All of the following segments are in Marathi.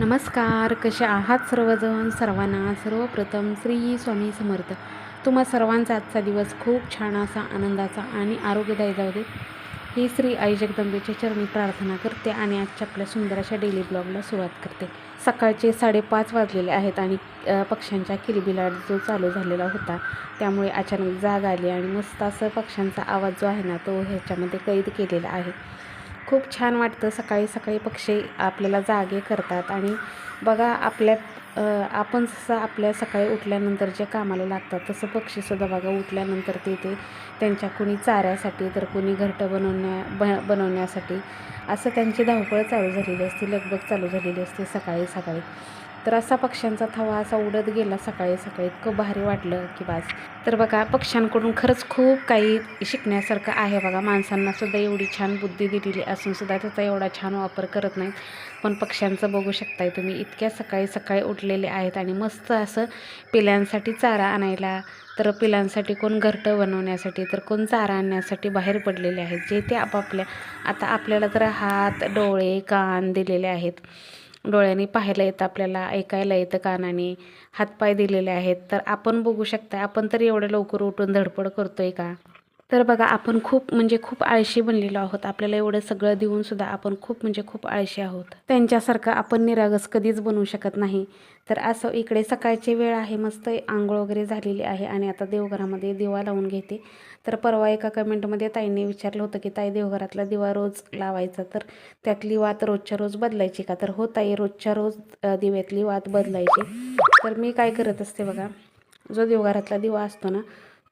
नमस्कार कसे आहात सर्वजण? सर्वांना सर्वप्रथम श्री स्वामी समर्थ. तुम्हा सर्वांचा आजचा दिवस खूप छान असा आनंदाचा आणि आरोग्यदायी जाऊ दे. ही श्री आई जगदंबेच्या चरणी प्रार्थना करते आणि आजच्या आपल्या सुंदर अशा डेली ब्लॉगला सुरुवात करते. सकाळचे साडेपाच वाजलेले आहेत आणि पक्ष्यांच्या किलबिलाट जो चालू झालेला होता त्यामुळे अचानक जाग आली आणि मस्त असं पक्ष्यांचा आवाज जो आहे ना तो ह्याच्यामध्ये कैद केलेला आहे. खूप छान वाटतं सकाळी सकाळी पक्षी आपल्याला जागे करतात. आणि बघा आपल्या आपण जसं आपल्या सकाळी उठल्यानंतर जे कामाला लागतात तसं पक्षीसुद्धा बघा उठल्यानंतर ते ते त्यांच्या कुणी चाऱ्यासाठी तर कुणी घरटं बनवण्या ब बनवण्यासाठी असं त्यांची धावपळ चालू झालेली असते लगबग चालू झालेली असते सकाळी सकाळी. तर असा पक्ष्यांचा थवा असा उडत गेला सकाळी सकाळी. इतकं भारी वाटलं की बास. तर बघा पक्ष्यांकडून खरंच खूप काही शिकण्यासारखं आहे बघा. माणसांना सुद्धा एवढी छान बुद्धी दिलेली असून सुद्धा त्याचा एवढा छान वापर करत नाहीत. पण पक्ष्यांचं बघू शकताय तुम्ही इतक्या सकाळी सकाळी उठलेले आहेत आणि मस्त असं पिल्यांसाठी चारा आणायला तर पिलांसाठी कोण घरटं बनवण्यासाठी तर कोण चारा आणण्यासाठी बाहेर पडलेले आहेत. जे ते आपापल्या आता आपल्याला तर हात डोळे कान दिलेले आहेत. डोळ्यांनी पाहायला येतं आपल्याला ऐकायला येतं कानाने हातपाय दिलेले आहेत. तर आपण बघू शकता आपण तर एवढं लवकर उठून धडपड करतोय का? तर बघा आपण खूप म्हणजे खूप आळशी बनलेलो आहोत. आपल्याला एवढं सगळं देऊन सुद्धा आपण खूप म्हणजे खूप आळशी आहोत. त्यांच्यासारखं आपण निरागस कधीच बनवू शकत नाही. तर असं इकडे सकाळची वेळ आहे मस्त आंघोळ वगैरे झालेली आहे आणि आता देवघरामध्ये दिवा लावून घेते. तर परवा एका कमेंटमध्ये ताईने विचारलं होतं की ताई देवघरातला दिवा रोज लावायचा तर त्यातली वात रोजच्या रोज बदलायची का? तर हो ताई रोजच्या रोज दिव्यातली वात बदलायची. तर मी काय करत असते बघा जो देवघरातला दिवा असतो ना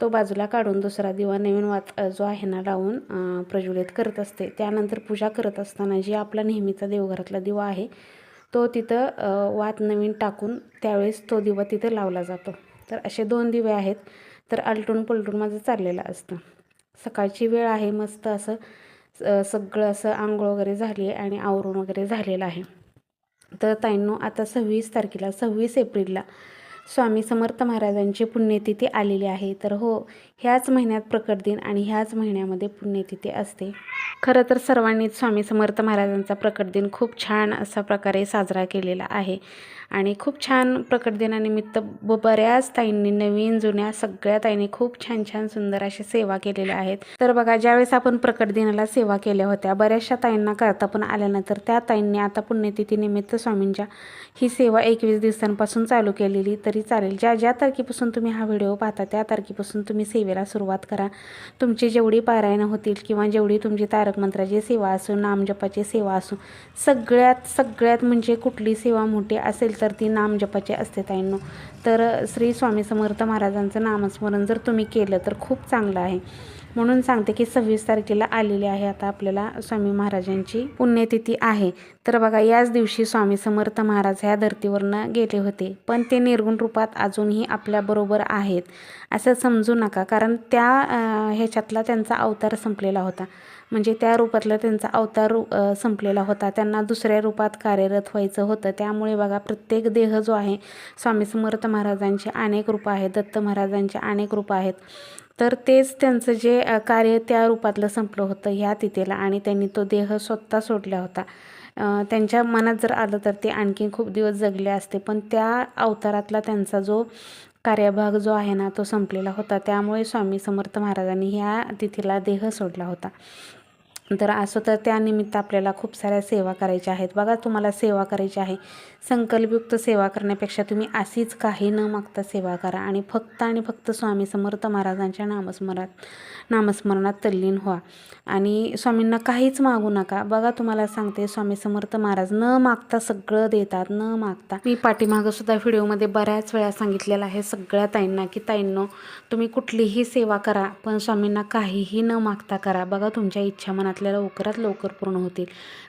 तो बाजूला काढून दुसरा दिवा नवीन वात जो आहे ना लावून प्रज्वलित करत असते. त्यानंतर पूजा करत असताना जी आपला नेहमीचा देवघरातला दिवा आहे तो तिथं वात नवीन टाकून त्यावेळेस तो दिवा तिथं लावला जातो. तर असे दोन दिवे आहेत तर आलटून पलटून माझं चाललेलं असतं. सकाळची वेळ आहे मस्त असं सगळं असं आंघोळ वगैरे झाली आहे आणि आवरून वगैरे झालेलं आहे. तर ताईंनो आता सव्वीस तारखेला सव्वीस एप्रिलला स्वामी समर्थ महाराजांची पुण्यतिथी आलेली आहे. तर हो ह्याच महिन्यात प्रकट दिन आणि ह्याच महिन्यामध्ये पुण्यतिथी असते. खरं तर सर्वांनीच स्वामी समर्थ महाराजांचा प्रकट दिन खूप छान असा प्रकारे साजरा केलेला आहे. आणि खूप छान प्रकट दिनानिमित्त ब बऱ्याच ताईंनी नवीन जुन्या सगळ्या ताईंनी खूप छान छान सुंदर अशा सेवा केलेल्या आहेत. तर बघा ज्यावेळेस आपण प्रकट दिनाला सेवा केल्या होत्या बऱ्याचशा ताईंना करता पण आल्यानंतर त्या ताईंनी आता पुण्यतिथीनिमित्त स्वामींच्या ही सेवा एकवीस दिवसांपासून चालू केलेली. तरी तरी चालेल. ज्या ज्या तारखेपासून तुम्ही हा व्हिडिओ पाहता त्या तारखेपासून तुम्ही सेवेला सुरुवात करा. तुमची जेवढी पारायणं होतील किंवा जेवढी तुमची तारक मंत्राची सेवा असो नामजपाची सेवा असो सगळ्यात सगळ्यात म्हणजे कुठली सेवा मोठी असेल तर ती नामजपाची असते ताईंनो. तर श्री स्वामी समर्थ महाराजांचं नामस्मरण जर तुम्ही केलं तर खूप चांगलं आहे. म्हणून सांगते की सव्वीस तारखेला आलेली आहे आता आपल्याला स्वामी महाराजांची पुण्यतिथी आहे. तर बघा याच दिवशी स्वामी समर्थ महाराज ह्या धर्तीवरनं गेले होते. पण ते निर्गुण रूपात अजूनही आपल्याबरोबर आहेत. असं समजू नका कारण त्या ह्याच्यातला त्यांचा अवतार संपलेला होता. म्हणजे त्या रूपातला त्यांचा अवतार रू- संपलेला होता. त्यांना दुसऱ्या रूपात कार्यरत व्हायचं होतं. त्यामुळे बघा प्रत्येक देह जो आहे स्वामी समर्थ महाराजांचे अनेक रूपं आहेत दत्त महाराजांचे अनेक रूपं आहेत. तर तेच त्यांचं जे कार्य त्या रूपातलं संपलं होतं ह्या तिथेला आणि त्यांनी तो देह स्वतः सोडला होता. त्यांच्या मनात जर आलं तर ते आणखीन खूप दिवस जगले असते पण त्या अवतारातला त्यांचा जो कार्यभाग जो आहे ना तो संपलेला होता. त्यामुळे स्वामी समर्थ महाराजांनी ह्या तिथीला देह सोडला होता. तर असं तर त्यानिमित्त आपल्याला खूप साऱ्या सेवा करायच्या आहेत. बघा तुम्हाला सेवा करायची आहे. संकल्पयुक्त सेवा करण्यापेक्षा तुम्ही अशीच काही न मागता सेवा करा आणि फक्त आणि फक्त स्वामी समर्थ महाराजांच्या नामस्मरणात नामस्मरणात तल्लीन व्हा. आणि स्वामींना काहीच मागू नका. बघा तुम्हाला सांगते स्वामी समर्थ महाराज न मागता सगळं देतात न मागता. मी पाठीमागंसुद्धा व्हिडिओमध्ये बऱ्याच वेळा सांगितलेलं आहे सगळ्या ताईंना की ताईंनो तुम्ही कुठलीही सेवा करा पण स्वामींना काहीही न मागता करा. बघा तुमच्या इच्छा मनात आपल्याला लवकरात लवकर पूर्ण होतील.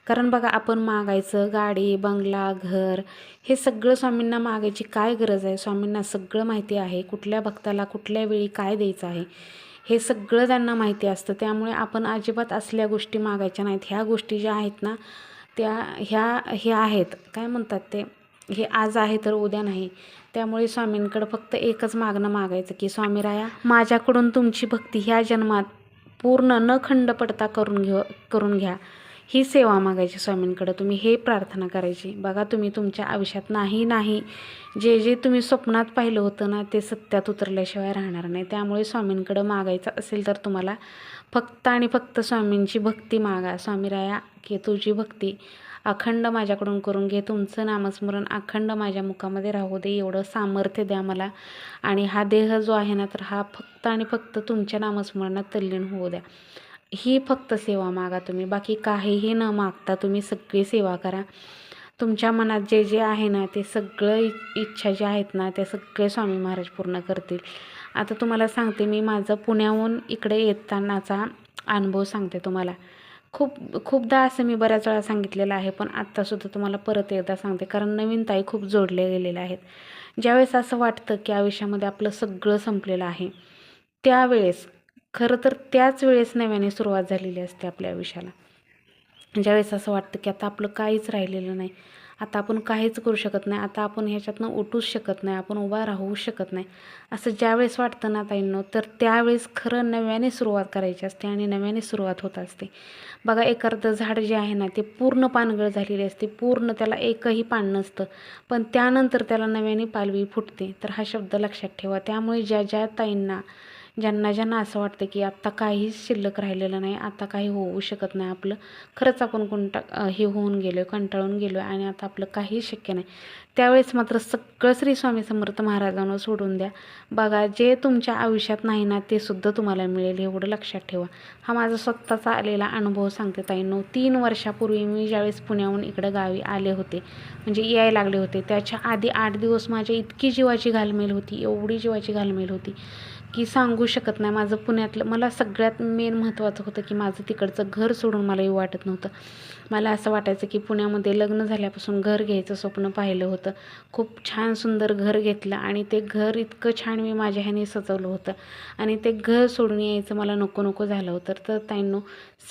कारण बघा आपण मागायचं गाडी बंगला घर हे सगळं स्वामींना मागायची काय गरज आहे? स्वामींना सगळं माहिती आहे. कुठल्या भक्ताला कुठल्या वेळी काय द्यायचं आहे? हे सगळं त्यांना माहिती असतं. त्यामुळे आपण अजिबात असल्या गोष्टी मागायच्या नाहीत. ह्या गोष्टी ज्या आहेत ना त्या ह्या ह्या आहेत. काय म्हणतात ते? हे आज आहे तर उद्या नाही. त्यामुळे स्वामींकडं फक्त एकच मागणं मागायचं की स्वामीराया माझ्याकडून तुमची भक्ती ह्या जन्मात पूर्ण न खंड पडता करून घेऊ करून घ्या. ही सेवा मागायची स्वामींकडं. तुम्ही हे प्रार्थना करायची. बघा तुम्ही तुमच्या आयुष्यात नाही नाही. जे जे तुम्ही स्वप्नात पाहिलं होतं ना ते सत्यात उतरल्याशिवाय राहणार नाही. त्यामुळे स्वामींकडं मागायचं असेल तर तुम्हाला फक्त आणि फक्त स्वामींची भक्ती मागा. स्वामीराया की तुझी भक्ती. अखंड माझ्याकडून करून घे तुमचं नामस्मरण अखंड माझ्या मुखामध्ये राहू दे एवढं सामर्थ्य द्या मला. आणि हा देह जो आहे ना तर हा फक्त आणि फक्त तुमच्या नामस्मरणात तल्लीन होऊ द्या. ही फक्त सेवा मागा तुम्ही बाकी काहीही न मागता तुम्ही सगळी सेवा करा. तुमच्या मनात जे जे आहे ना ते सगळं इच्छा जे आहेत ना ते सगळे स्वामी महाराज पूर्ण करतील. आता तुम्हाला सांगते मी माझं पुण्याहून इकडे येतानाचा अनुभव सांगते तुम्हाला. खूप खूपदा असं मी बऱ्याच वेळा सांगितलेलं आहे पण आत्तासुद्धा तुम्हाला परत एकदा सांगते कारण नवीन ताई खूप जोडले गेलेल्या आहेत. ज्यावेळेस असं वाटतं की आयुष्यामध्ये आपलं सगळं संपलेलं आहे त्यावेळेस खरं तर त्याच वेळेस नव्याने सुरुवात झालेली असते आपल्या आयुष्याला. ज्यावेळेस असं वाटतं की आता आपलं काहीच राहिलेलं नाही आता आपण काहीच करू शकत नाही. आता आपण ह्याच्यातनं उठूच शकत नाही. आपण उभा राहू शकत नाही. असं ज्यावेळेस वाटतं ना ताईंनो तर त्यावेळेस खरं नव्याने सुरुवात करायची असते आणि नव्याने सुरुवात होत असते. बघा एखादं झाड जे आहे ना ते पूर्ण पानगळ झालेले असते. पूर्ण त्याला एकही पान नसतं. पण त्यानंतर त्याला नव्याने पालवी फुटते. तर हा शब्द लक्षात ठेवा. त्यामुळे ज्या ज्या ताईंना ज्यांना ज्यांना असं वाटतं की आत्ता काहीच शिल्लक राहिलेलं नाही आता काही होऊ शकत नाही आपलं. खरंच आपण कोणता हे होऊन गेलो आहे कंटाळून गेलो आहे आणि आता आपलं काहीच शक्य नाही. त्यावेळेस मात्र सगळं श्री स्वामी समर्थ महाराजांना सोडून द्या. बघा जे तुमच्या आयुष्यात नाही ना ते सुद्धा तुम्हाला मिळेल एवढं लक्षात ठेवा. हा माझा स्वतःचा आलेला अनुभव सांगते ताईंनो. तीन वर्षापूर्वी मी ज्यावेळेस पुण्याहून इकडं गावी आले होते म्हणजे यायला लागले होते त्याच्या आधी आठ दिवस माझ्या इतकी जीवाची घालमेल होती एवढी जीवाची घालमेल होती की सांगू शकत नाही. माझं पुण्यातलं मला सगळ्यात मेन महत्त्वाचं होतं की माझं तिकडचं घर सोडून मला येऊ वाटत नव्हतं. मला असं वाटायचं की पुण्यामध्ये लग्न झाल्यापासून घर घ्यायचं स्वप्न पाहिलं होतं. खूप छान सुंदर घर घेतलं आणि ते घर इतकं छान मी माझ्या ह्याने सजवलं होतं. आणि ते घर सोडून यायचं मला नको नको झालं होतं. तर ताईंनो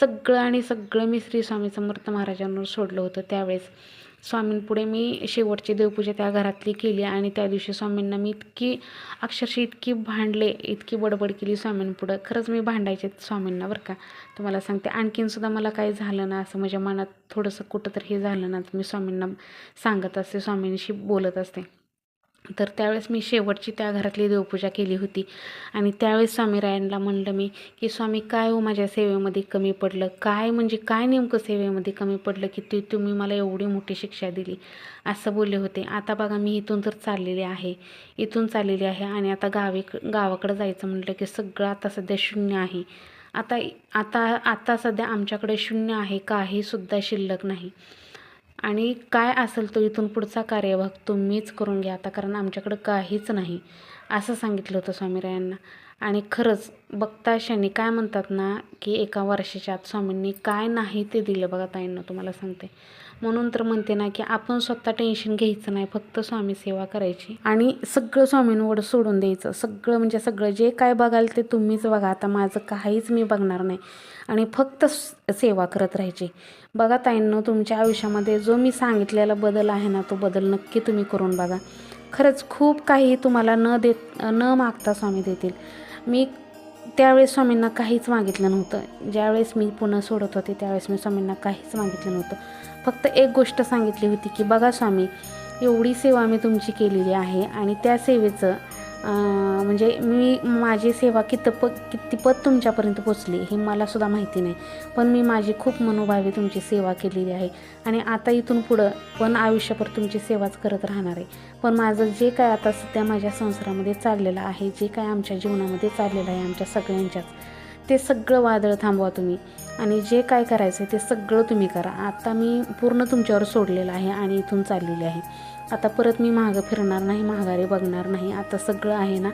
सगळं आणि सगळं मी श्री स्वामी समर्थ महाराजांवर सोडलं होतं त्यावेळेस. स्वामींपुढे मी शेवटची देवपूजा त्या घरातली केली आणि त्या दिवशी स्वामींना मी इतकी अक्षरशः इतकी भांडले इतकी बडबड केली स्वामींपुढं. खरंच मी भांडायचे स्वामींना बरं का. तुम्हाला सांगते आणखीनसुद्धा मला काही झालं ना असं माझ्या मनात थोडंसं कुठं तर हे झालं ना तर मी स्वामींना सांगत असते स्वामींशी बोलत असते. तर त्यावेळेस मी शेवटची त्या घरातली देवपूजा केली होती. आणि त्यावेळेस स्वामीरायांना म्हणलं मी की स्वामी काय हो माझ्या सेवेमध्ये कमी पडलं? काय म्हणजे काय नेमकं सेवेमध्ये कमी पडलं की ते तुम्ही मला एवढी मोठी शिक्षा दिली? असं बोलले होते. आता बघा मी इथून तर चाललेले आहे. इथून चाललेली आहे आणि आता गावी गावाकडं जायचं म्हटलं की सगळं आता सध्या शून्य आहे. आता आता आता सध्या आमच्याकडे शून्य आहे. काहीसुद्धा शिल्लक नाही. आणि काय असेल तो इथून पुढचा कार्यभाग तुम्हीच करून घ्या आता कारण आमच्याकडं काहीच नाही. असं सांगितलं होतं स्वामीरायांना. आणि खरंच बघता क्षणी काय म्हणतात ना की एका वर्षाच्या आत स्वामींनी काय नाही ते दिलं बघा ताईंना तुम्हाला सांगते. म्हणून तर म्हणते ना की आपण स्वतः टेन्शन घ्यायचं नाही फक्त स्वामी सेवा करायची. आणि सगळं स्वामींवर सोडून द्यायचं. सगळं म्हणजे सगळं जे काय बघाल ते तुम्हीच बघा. आता माझं काहीच मी बघणार नाही. आणि फक्त सेवा करत राहायची. बघा ताईंनो तुमच्या आयुष्यामध्ये जो मी सांगितलेला बदल आहे ना तो बदल नक्की तुम्ही करून बघा. खरंच खूप काही तुम्हाला न देत न मागता स्वामी देतील. मी त्यावेळेस स्वामींना काहीच मागितलं नव्हतं. ज्यावेळेस मी पुन्हा सोडत होते त्यावेळेस मी स्वामींना काहीच मागितलं नव्हतं. फक्त एक गोष्ट सांगितली होती की बघा स्वामी एवढी सेवा मी तुमची केलेली आहे आणि त्या सेवेचं म्हणजे मी माझी सेवा कितप कितीपत तुमच्यापर्यंत पोचली हे मलासुद्धा माहिती नाही. पण मी माझी खूप मनोभावे तुमची सेवा केलेली आहे आणि आता इथून पुढं पण आयुष्यभर तुमची सेवाच करत राहणार आहे. पण माझं जे काय आता सध्या माझ्या संसारामध्ये चाललेलं आहे जे काय आमच्या जीवनामध्ये चाललेलं आहे आमच्या सगळ्यांच्याच ते सगळं वादळ थांबवा तुम्ही. आणि जे काय करायचं आहे ते सगळं तुम्ही करा. आता मी पूर्ण तुमच्यावर सोडलेलं आहे आणि इथून चाललेली आहे. आता परत मी मागं फिरणार नाही माघारी बघणार नाही. आता सगळं आहे ना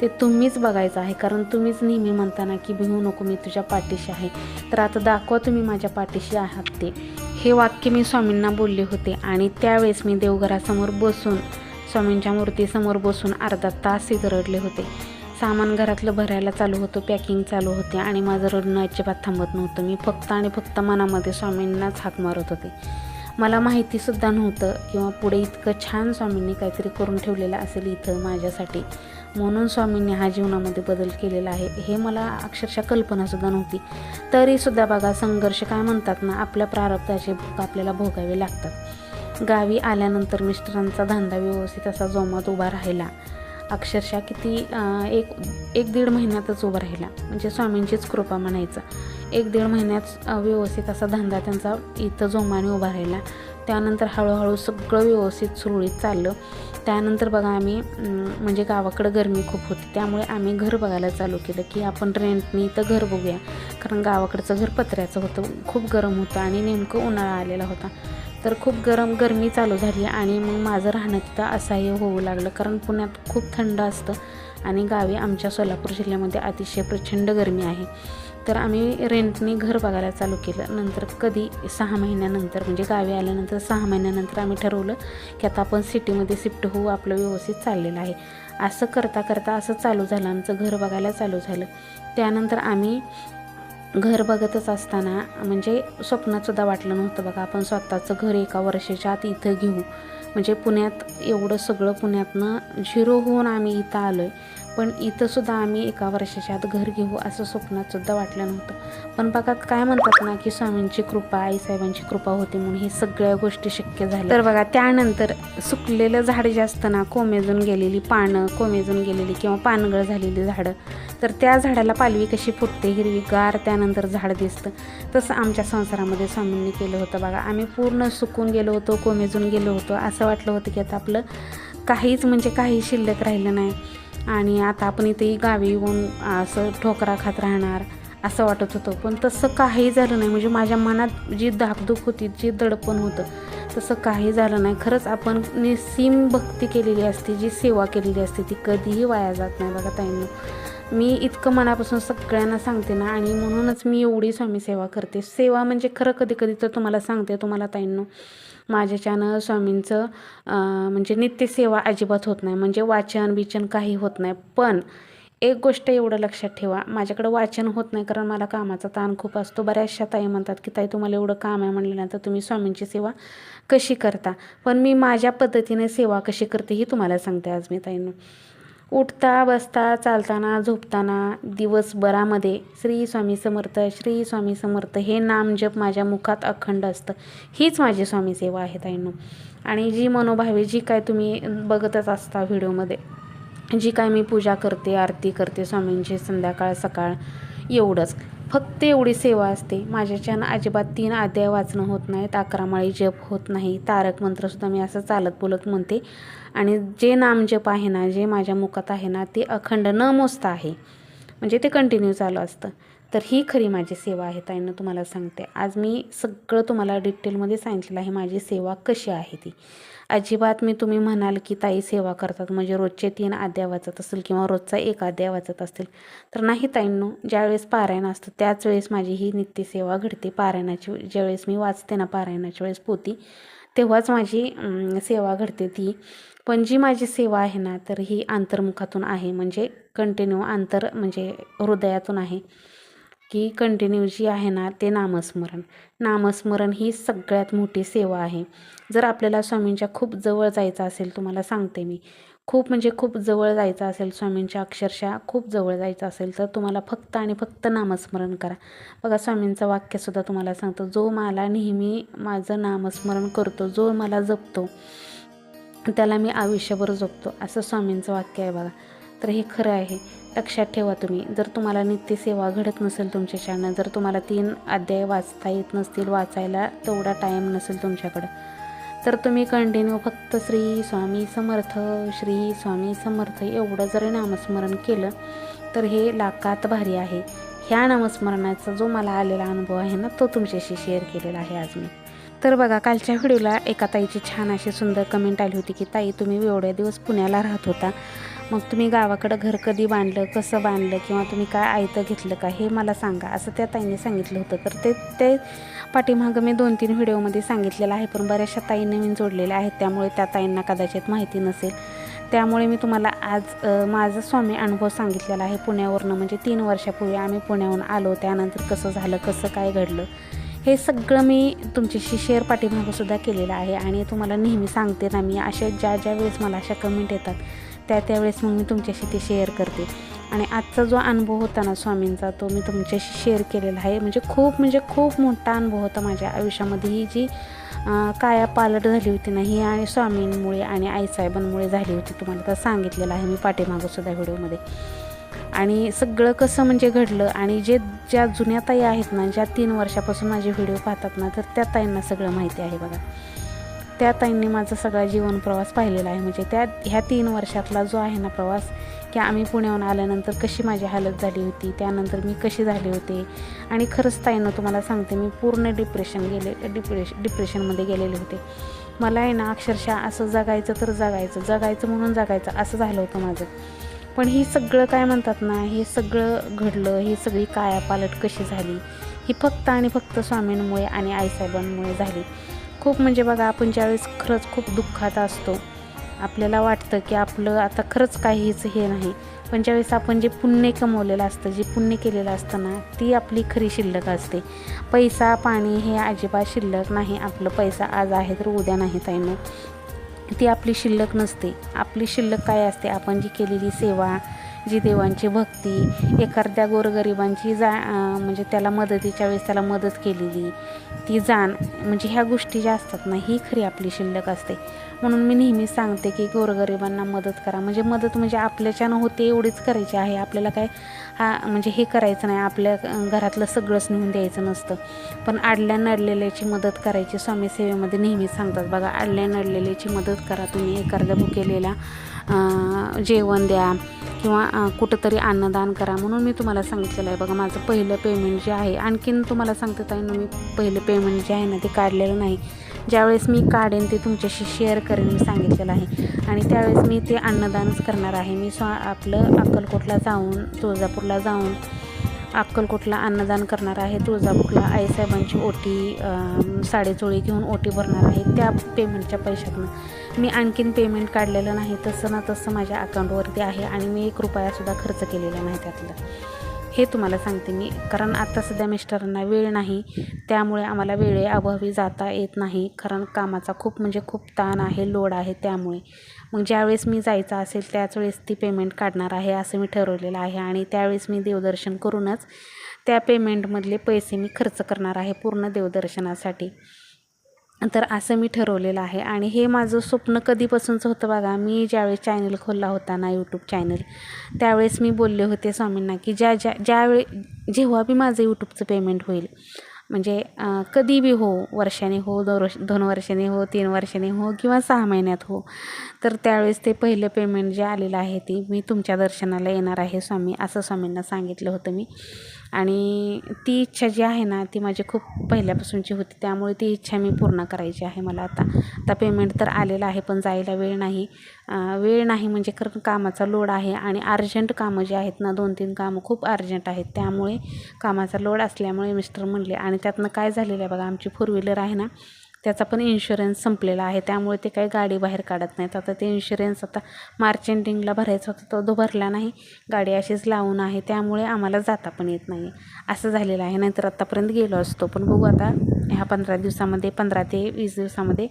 ते तुम्हीच बघायचं आहे. कारण तुम्हीच नेहमी म्हणता ना की भिवू नको मी तुझ्या पाठीशी आहे. तर आता दाखवा तुम्ही माझ्या पाठीशी आहात ते. हे वाक्य मी स्वामींना बोलले होते आणि त्यावेळेस मी देवघरासमोर बसून स्वामींच्या मूर्तीसमोर बसून अर्धा तास रडले होते. सामान घरातलं भरायला चालू होतं पॅकिंग चालू होते आणि माझं रडणं अजिबात थांबत नव्हतं. मी फक्त आणि फक्त मनामध्ये स्वामींनाच हाक मारत होते. मला माहितीसुद्धा नव्हतं किंवा पुढे इतकं छान स्वामींनी काहीतरी करून ठेवलेलं असेल इथं माझ्यासाठी. म्हणून स्वामींनी हा जीवनामध्ये बदल केलेला आहे हे मला अक्षरशः कल्पनासुद्धा नव्हती. तरीसुद्धा बघा संघर्ष काय म्हणतात ना आपल्या प्रारब्धाचे भूक आपल्याला भोगावे लागतात. गावी आल्यानंतर मिस्टरांचा धंदा व्यवस्थित असा जोमात उभा राहिला. अक्षरशः किती एक एक दीड महिन्यातच उभा राहिला. म्हणजे स्वामींचीच कृपा म्हणायचं. एक दीड महिन्यात व्यवस्थित असा धंदा त्यांचा इथं जोमाने उभा राहिला. त्यानंतर हळूहळू सगळं व्यवस्थित सुरळीत चाललं. त्यानंतर बघा आम्ही म्हणजे गावाकडं गरमी खूप होती. त्यामुळे आम्ही घर बघायला चालू केलं की आपण रेंटनी इथं घर बघूया. कारण गावाकडचं घर पत्र्याचं होतं. खूप गरम होतं आणि नेमकं उन्हाळा आलेला होता. तर खूप गरम गरमी चालू झाली आणि मग माझं राहणं तिथं असह्य होऊ लागलं. कारण पुण्यात खूप थंड असतं आणि गावी आमच्या सोलापूर जिल्ह्यामध्ये अतिशय प्रचंड गरमी आहे. तर आम्ही रेंटने घर बघायला चालू केलं. नंतर कधी सहा महिन्यानंतर म्हणजे गावी आल्यानंतर सहा महिन्यानंतर आम्ही ठरवलं की आता आपण सिटीमध्ये शिफ्ट होऊ आपलं व्यवस्थित चाललेलं आहे. असं करता करता असं चालू झालं आमचं घर बघायला चालू झालं. त्यानंतर आम्ही घर बघतच असताना म्हणजे स्वप्नातसुद्धा वाटलं नव्हतं बघा आपण स्वतःचं घर एका वर्षाच्या आत इथं घेऊ. म्हणजे पुण्यात एवढं सगळं पुण्यातनं झिरो होऊन आम्ही इथं आलो आहे पण इथंसुद्धा आम्ही एका वर्षाच्या आत घर घेऊ असं स्वप्नातसुद्धा वाटलं नव्हतं. पण बघा काय म्हणतात ना की स्वामींची कृपा आईसाहेबांची कृपा होती म्हणून हे सगळ्या गोष्टी शक्य झाल्या. तर बघा त्यानंतर सुकलेलं झाड जे असतं ना कोमेजून गेलेली पानं कोमेजून गेलेली किंवा पानगळ झालेली झाडं तर त्या झाडाला पालवी कशी फुटते हिरवीगार त्यानंतर झाड दिसतं. तसं आमच्या संसारामध्ये स्वामींनी केलं होतं बघा. आम्ही पूर्ण सुकून गेलो होतो कोमेजून गेलो होतो असं वाटलं होतं की आता आपलं काहीच म्हणजे काही शिल्लक राहिलं नाही. आणि आता आपण इथे गावी येऊन असं ठोकरा खात राहणार असं वाटत होतं. पण तसं काही झालं नाही. म्हणजे माझ्या मनात जी धाकधूक होती जी दडपण होतं तसं काही झालं नाही. खरंच आपण निसीम भक्ती केलेली असते जी सेवा केलेली असते ती कधीही वाया जात नाही बघा ताईंनी. मी इतकं मनापासून सगळ्यांना सांगते ना आणि म्हणूनच मी एवढी स्वामी सेवा करते. सेवा म्हणजे खरं कधी कधी तर तुम्हाला सांगते तुम्हाला ताईंनो माझ्याच्यानं स्वामींचं म्हणजे म्हणजे नित्यसेवा अजिबात होत नाही. म्हणजे वाचन बिचन काही होत नाही. पण एक गोष्ट एवढं लक्षात ठेवा माझ्याकडं वाचन होत नाही कारण मला कामाचा ताण खूप असतो. बऱ्याचशा ताई म्हणतात की ताई तुम्हाला एवढं काम आहे म्हणल्यानंतर तुम्ही स्वामींची सेवा कशी करता? पण मी माझ्या पद्धतीने सेवा कशी करते ही तुम्हाला सांगते आज मी ताईंनो. उठता बसता चालताना झोपताना दिवसभरामध्ये श्री स्वामी समर्थ श्री स्वामी समर्थ हे नाम जप माझ्या मुखात अखंड असतं. हीच माझी स्वामी सेवा आहे ताईंनो. आणि जी मनोभावे जी काय तुम्ही बघतच असता व्हिडिओमध्ये जी काय मी पूजा करते आरती करते स्वामींची संध्याकाळ सकाळ एवढंच. फक्त एवढी सेवा असते. माझ्याच्यानं अजिबात तीन अध्याय वाचणं होत नाहीत अकरा माळी जप होत नाही तारक मंत्रसुद्धा मी असं चालत बोलत म्हणते. आणि जे नामजप आहे ना जे माझ्या मुखात आहे ना ते अखंड न मोजता आहे. म्हणजे ते कंटिन्यू चालू असतं. तर ही खरी माझी सेवा आहे ताईनं तुम्हाला सांगते. आज मी सगळं तुम्हाला डिटेलमध्ये सांगितलेलं आहे माझी सेवा कशी आहे ती. अजिबात मी तुम्ही म्हणाल की ताई सेवा करतात म्हणजे रोजचे तीन अध्याय वाचत असेल किंवा रोजचा एक अध्याय वाचत असतील. तर नाही ताईंनो ज्यावेळेस पारायण असतं त्याच वेळेस माझी ही नित्यसेवा घडते. पारायणाची ज्यावेळेस मी वाचते ना पारायणाच्या वेळेस पोती तेव्हाच माझी सेवा घडते ती. पण जी माझी सेवा आहे ना तर ही अंतर्मुखातून आहे. म्हणजे कंटिन्यू आंतर म्हणजे हृदयातून आहे. की कंटिन्यू जी आहे ना ते नामस्मरण. नामस्मरण ही सगळ्यात मोठी सेवा आहे. जर आपल्याला स्वामींच्या खूप जवळ जायचं असेल तुम्हाला सांगते मी. खूप म्हणजे खूप जवळ जायचं असेल स्वामींच्या अक्षरशः खूप जवळ जायचं असेल तर तुम्हाला फक्त आणि फक्त नामस्मरण करा. बघा स्वामींचं वाक्यसुद्धा तुम्हाला सांगतो. जो मला नेहमी माझं नामस्मरण करतो जो मला जपतो त्याला मी आयुष्यभर जपतो. असं स्वामींचं वाक्य आहे बघा. तर हे खरं आहे. लक्षात ठेवा तुम्ही. जर तुम्हाला नित्यसेवा घडत नसेल तुमच्याच्यानं जर तुम्हाला तीन अध्याय वाचता येत नसतील वाचायला तेवढा टाईम नसेल तुमच्याकडं तर तुम्ही कंटिन्यू फक्त श्री स्वामी समर्थ श्री स्वामी समर्थ एवढं जरी नामस्मरण केलं तर हे लाखात भारी आहे. ह्या नामस्मरणाचा जो मला आलेला अनुभव आहे ना तो तुमच्याशी शेअर केलेला आहे आज मी. तर बघा कालच्या व्हिडिओला एका ताईची छान अशी सुंदर कमेंट आली होती की ताई तुम्ही एवढ्या दिवस पुण्याला राहत होता. मग तुम्ही गावाकडं घर कधी बांधलं कसं बांधलं किंवा तुम्ही काय आयतं घेतलं का हे मला सांगा. असं त्या ताईने सांगितलं होतं. तर ते ते पाठीमागं मी दोन तीन व्हिडिओमध्ये सांगितलेलं आहे पण बऱ्याचशा ताई नवीन जोडलेल्या आहेत. त्यामुळे त्या ताईंना कदाचित माहिती नसेल. त्यामुळे मी तुम्हाला आज माझा स्वामी अनुभव सांगितलेला आहे पुण्यावरनं. म्हणजे तीन वर्षापूर्वी आम्ही पुण्याहून आलो. त्यानंतर कसं झालं कसं काय घडलं हे सगळं मी तुमच्याशी शेअर पाठीमागंसुद्धा केलेलं आहे. आणि तुम्हाला नेहमी सांगते ना मी अशा ज्या ज्या वेळेस मला अशा कमेंट येतात त्या त्यावेळेस मग मी तुमच्याशी ते शेअर करते. आणि आजचा जो अनुभव होता ना स्वामींचा तो मी तुमच्याशी शेअर केलेला आहे. म्हणजे खूप म्हणजे खूप मोठा अनुभव होता माझ्या आयुष्यामध्ये. ही जी काया पालट झाली होती ना ही आणि स्वामींमुळे आणि आईसाहेबांमुळे झाली होती. तुम्हाला तर सांगितलेलं आहे मी पाठीमागंसुद्धा व्हिडिओमध्ये. आणि सगळं कसं म्हणजे घडलं आणि जे ज्या जुन्या ताई आहेत ना ज्या तीन वर्षापासून माझे व्हिडिओ पाहतात ना तर त्या ताईंना सगळं माहिती आहे बघा. त्या ताईंनी माझा सगळा जीवन प्रवास पाहिलेला आहे. म्हणजे त्या ह्या तीन वर्षातला जो आहे ना प्रवास की आम्ही पुण्याहून आल्यानंतर कशी माझी हालत झाली होती त्यानंतर मी कशी झाले होते. आणि खरंच ताईनं तुम्हाला सांगते मी पूर्ण डिप्रेशन गेले डिप्रेश डिप्रेशनमध्ये गेलेले होते. मला आहे ना अक्षरशः असं जगायचं तर जगायचं जगायचं म्हणून जगायचं असं झालं होतं माझं. पण ही सगळं काय म्हणतात ना हे सगळं घडलं ही सगळी कायापालट कशी झाली ही फक्त आणि फक्त स्वामींमुळे आणि आईसाहेबांमुळे झाली. खूप म्हणजे बघा आपण ज्यावेळेस खरंच खूप दुःखात असतो आपल्याला वाटतं की आपलं आता खरंच काहीच हे नाही. पण ज्यावेळेस आपण जे पुण्य कमवलेलं असतं जे पुण्य केलेलं असतं ना ती आपली खरी शिल्लक असते. पैसा पाणी हे अजिबात शिल्लक नाही. आपलं पैसा आज आहे तर उद्या नाही ताईनं. ती आपली शिल्लक नसते. आपली शिल्लक काय असते? आपण जी केलेली सेवा जी देवांची भक्ती एखाद्या गोरगरिबांची जा म्हणजे त्याला मदतीच्या वेळेस त्याला मदत केलेली ती जाण म्हणजे ह्या गोष्टी ज्या असतात ना ही खरी आपली शिल्लक असते. म्हणून मी नेहमी सांगते की गोरगरिबांना मदत करा. म्हणजे मदत म्हणजे आपल्याच्यानं होते एवढीच करायची आहे. आपल्याला काय हा म्हणजे हे करायचं नाही. आपल्या घरातलं सगळंच नेऊन द्यायचं नसतं. पण आडल्या नडलेल्याची मदत करायची स्वामी सेवेमध्ये नेहमीच सांगतात. बघा आडल्या नडलेल्याची मदत करा तुम्ही. एखाद्या भुकेलेला जेवण द्या किंवा कुठंतरी अन्नदान करा म्हणून मी तुम्हाला सांगितलेलं आहे. बघा माझं पहिलं पेमेंट जे आहे आणखीन तुम्हाला सांगते ताई मी पहिलं पेमेंट जे आहे ना ते काढलेलं नाही. ज्यावेळेस मी काढेन ते तुमच्याशी शेअर करेन मी सांगितलेलं आहे. आणि त्यावेळेस मी ते अन्नदानच करणार आहे. मी स्वा आपलं अक्कलकोटला जाऊन तुळजापूरला जाऊन अक्कलकोटला अन्नदान करणार आहे. तुळजापूरला आईसाहेबांची ओटी साडेचोळी घेऊन ओटी भरणार आहे. त्या पेमेंटच्या पैशातून. मी आणखीन पेमेंट काढलेलं नाही. तसं ना तसं माझ्या अकाउंटवरती आहे आणि मी एक रुपयासुद्धा खर्च केलेला नाही त्यातलं. हे तुम्हाला सांगते मी. कारण आता सध्या मिस्टरांना वेळ नाही त्यामुळे आम्हाला वेळेअभावी जाता येत नाही. कारण कामाचा खूप म्हणजे खूप ताण आहे लोड आहे त्यामुळे. मग ज्यावेळेस मी जायचं असेल त्याच वेळेस ती पेमेंट काढणार आहे असं मी ठरवलेलं आहे. आणि त्यावेळेस मी देवदर्शन करूनच त्या पेमेंटमधले पैसे मी खर्च करणार आहे पूर्ण देवदर्शनासाठी. तर असं मी ठरवलेलं आहे. आणि हे माझं स्वप्न कधीपासूनचं होतं बघा मी ज्यावेळेस चॅनल खोलला होता ना यूट्यूब चॅनल त्यावेळेस मी बोलले होते स्वामींना की ज्या ज्या ज्यावेळे जेव्हा बी माझं यूट्यूबचं पेमेंट होईल म्हणजे कधी बी हो वर्षाने हो दोन वर्ष दोन वर्षाने हो तीन वर्षाने हो किंवा सहा महिन्यात हो तर त्यावेळेस ते पहिलं पेमेंट जे आलेलं आहे ते मी तुमच्या दर्शनाला येणार आहे स्वामी असं स्वामींना सांगितलं होतं मी. आणि ती इच्छा जी आहे ना ती माझी खूप पहिल्यापासूनची होती. त्यामुळे ती इच्छा मी पूर्ण करायची आहे मला आता. आता पेमेंट तर आलेलं आहे पण जायला वेळ नाही. वेळ नाही म्हणजे कारण कामाचा लोड आहे आणि अर्जंट कामं जी आहेत ना दोन तीन कामं खूप अर्जंट आहेत. त्यामुळे कामाचा लोड असल्यामुळे मिस्टर म्हणले आणि त्यातनं काय झालेलं आहे बघा आमची फोर व्हीलर आहे ना त्याचा पण इन्शुरन्स संपलेला आहे. त्यामुळे ते काही गाडी बाहेर काढत नाहीत. आता ते इन्शुरन्स आता मार्च एंडिंगला भरायचा होता तो तो भरला नाही. गाडी अशीच लावून आहे. त्यामुळे आम्हाला जाता पण येत नाही. असं झालेलं आहे. नाहीतर आत्तापर्यंत गेलो असतो. पण बघू आता ह्या पंधरा दिवसामध्ये पंधरा ते वीस दिवसामध्ये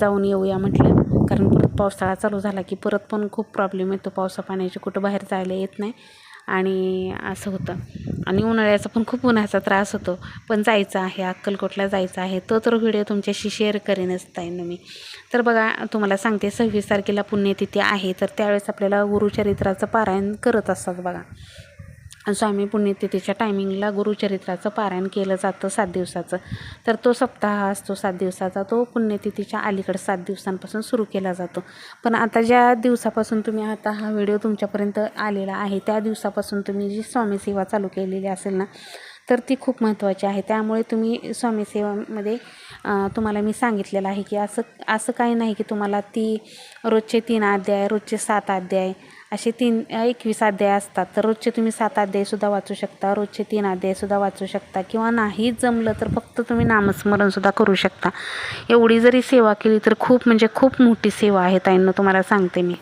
जाऊन येऊया म्हटलं. कारण परत पावसाळा चालू झाला की परत पण खूप प्रॉब्लेम येतो. पावसा पाण्याची कुठं बाहेर जायला येत नाही. आणि असं होतं. आणि उन्हाळ्याचा पण खूप उन्हाचा त्रास होतो. पण जायचं आहे अक्कलकोटला जायचं आहे तो तर व्हिडिओ तुमच्याशी शेअर करेनच ताईनं मी. तर बघा तुम्हाला सांगते सव्वीस तारखेला पुण्यतिथी आहे तर त्यावेळेस आपल्याला गुरुचरित्राचं पारायण करत असतात बघा. स्वामी पुण्यतिथीच्या टायमिंगला गुरुचरित्राचं पारायण केलं जातं सात दिवसाचं. तर तो सप्ताह असतो सात दिवसाचा. तो पुण्यतिथीच्या अलीकडे सात दिवसांपासून सुरू केला जातो. पण आता ज्या दिवसापासून तुम्ही आता हा व्हिडिओ तुमच्यापर्यंत आलेला आहे त्या दिवसापासून तुम्ही जी स्वामी सेवा चालू केलेली असेल ना तर ती खूप महत्त्वाची आहे. त्यामुळे तुम्ही स्वामीसेवामध्ये तुम्हाला मी सांगितलेलं आहे की असं असं काही नाही की तुम्हाला ती रोजचे तीन अध्याय रोजचे सात अध्याय असे तीन एकवीस अध्याय असतात. तर रोजचे तुम्ही सात अध्यायसुद्धा वाचू शकता रोजचे तीन अध्यायसुद्धा वाचू शकता. किंवा नाही जमलं तर फक्त तुम्ही नामस्मरणसुद्धा करू शकता. एवढी जरी सेवा केली तर खूप म्हणजे खूप मोठी सेवा आहे ताईंना तुम्हाला सांगते मी.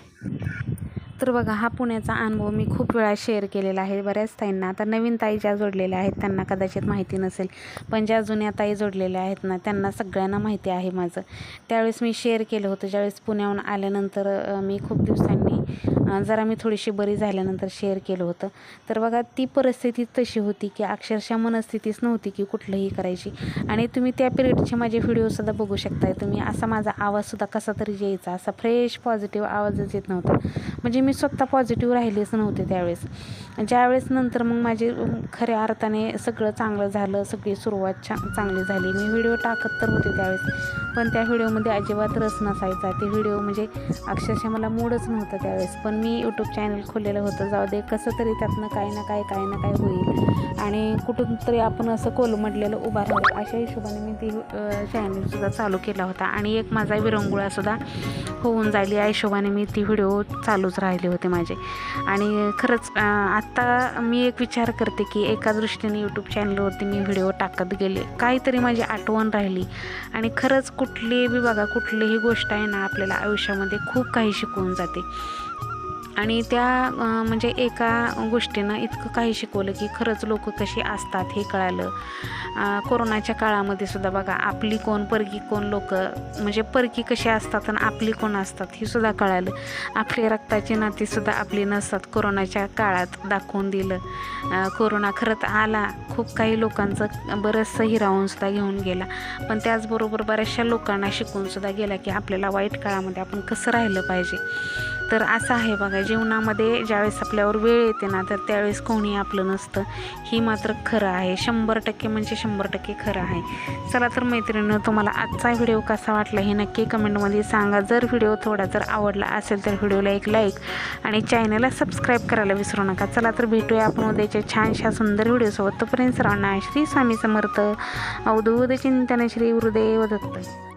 तर बघा हा पुण्याचा अनुभव मी खूप वेळा शेअर केलेला आहे बऱ्याच ताईंना. आता नवीन ताई ज्या जोडलेल्या आहेत त्यांना कदाचित माहिती नसेल पण ज्या जुन्या ताई जोडलेल्या आहेत ना त्यांना सगळ्यांना माहिती आहे माझं. त्यावेळेस मी शेअर केलं होतं ज्यावेळेस पुण्याहून आल्यानंतर मी खूप दिवसांनी जरा मी थोडीशी बरी झाल्यानंतर शेअर केलं होतं. तर बघा ती परिस्थिती तशी होती की अक्षरशः मनस्थितीच नव्हती की कुठलंही करायची. आणि तुम्ही त्या पिरियडचे माझे व्हिडिओसुद्धा बघू शकताय. तुम्ही असा माझा आवाजसुद्धा कसा तरी यायचा असा फ्रेश पॉझिटिव्ह आवाजच येत नव्हता. म्हणजे मी स्वतः पॉझिटिव्ह राहिलेच नव्हते त्यावेळेस. ज्यावेळेस नंतर मग माझे खऱ्या अर्थाने सगळं चांगलं झालं सगळी सुरुवात छान चांगली झाली. मी व्हिडिओ टाकत तर होते त्यावेळेस पण त्या व्हिडिओमध्ये अजिबात रस नसायचा. ते व्हिडिओ म्हणजे अक्षरशः मला मूडच नव्हतं त्यावेळेस. पण मी यूट्यूब चॅनल खोललेलं होतं. जाऊ दे कसं तरी त्यातनं काय ना काय काय ना काय होईल. आणि कुठून तरी आपण असं कोलमडलेलं उभा राहू. अशा हिशोबाने मी ती चॅनलसुद्धा चालू केला होता. आणि एक माझा विरंगुळासुद्धा होऊन जाईल या हिशोबाने मी ती व्हिडिओ चालूच राहिले होते माझे. आणि खरंच आत्ता मी एक विचार करते की एका दृष्टीने यूट्यूब चॅनलवरती मी व्हिडिओ टाकत गेले. काहीतरी माझी आठवण राहिली. आणि खरंच कुठलीही बघा कुठलीही गोष्ट आहे ना आपल्याला आयुष्यामध्ये खूप काही शिकवून जाते. आणि त्या म्हणजे एका गोष्टीनं इतकं काही शिकवलं की खरंच लोक कशी असतात हे कळालं. कोरोनाच्या काळामध्ये सुद्धा बघा आपली कोण परकी कोण लोक म्हणजे परकी कशी असतात आणि आपली कोण असतात हे सुद्धा कळालं. आपली रक्ताची नातीसुद्धा आपली नसतात कोरोनाच्या काळात दाखवून दिलं. कोरोना खरंच आला खूप काही लोकांचं बरंचसं हिरावूनसुद्धा घेऊन गेला. पण त्याचबरोबर बऱ्याचशा लोकांना शिकूनसुद्धा गेला की आपल्याला वाईट काळामध्ये आपण कसं राहिलं पाहिजे. तर असं आहे बघा जीवनामध्ये ज्यावेळेस आपल्यावर वेळ येते ना तर त्यावेळेस कोणी आपलं नसतं. ही मात्र खरं आहे. शंभर टक्के म्हणजे शंभर टक्के खरं आहे. चला तर मैत्रिणीनं तुम्हाला आजचा व्हिडिओ कसा वाटला हे नक्की कमेंटमध्ये सांगा. जर व्हिडिओ थोडा जर आवडला असेल तर व्हिडिओला एक लाईक आणि चॅनलला सबस्क्राईब करायला विसरू नका. चला तर भेटूया आपण उद्याच्या छानशा सुंदर व्हिडिओसोबत. तोपर्यंत सर्वांना श्री स्वामी समर्थ. अवधूत चिंतन श्री गुरुदेव दत्त